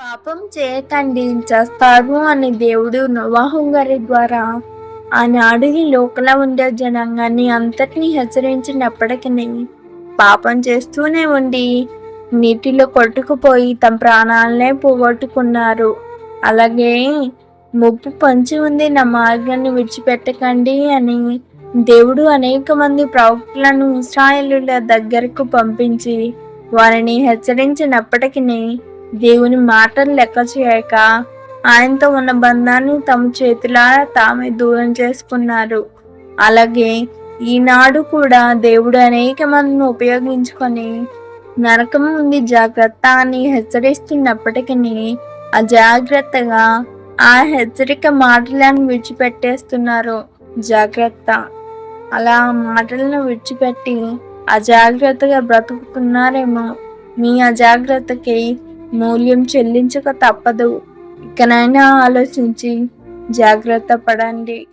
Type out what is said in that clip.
పాపం చేయకండి చేస్తారు అని దేవుడు నోవాహు గారి ద్వారా ఆనాడు ఈ లోకల ఉండే జనాంగాన్ని అంతటినీ హెచ్చరించినప్పటికీ పాపం చేస్తూనే ఉండి నీటిలో కొట్టుకుపోయి తమ ప్రాణాలనే పోగొట్టుకున్నారు. అలాగే ముప్పు పంచి ఉంది నా మార్గాన్ని విడిచిపెట్టకండి అని దేవుడు అనేక మంది ప్రవక్తలను ఇస్రాయలుల దగ్గరకు పంపించి వారిని హెచ్చరించినప్పటికీ దేవుని మాటలు లెక్క చేయక ఆయనతో ఉన్న బంధాన్ని తమ చేతులారా తామే దూరం చేసుకున్నారు. అలాగే ఈనాడు కూడా దేవుడు అనేక మందిని ఉపయోగించుకొని నరకం ఉంది జాగ్రత్త అని హెచ్చరిస్తున్నప్పటికీ అజాగ్రత్తగా ఆ హెచ్చరిక మాటలను విడిచిపెట్టేస్తున్నారు. జాగ్రత్త. అలా మాటలను విడిచిపెట్టి అజాగ్రత్తగా బ్రతుకుతున్నారేమో. మీ అజాగ్రత్తకి మూల్యం చెల్లించక తప్పదు. ఇకనైనా ఆలోచించి జాగ్రత్త పడండి.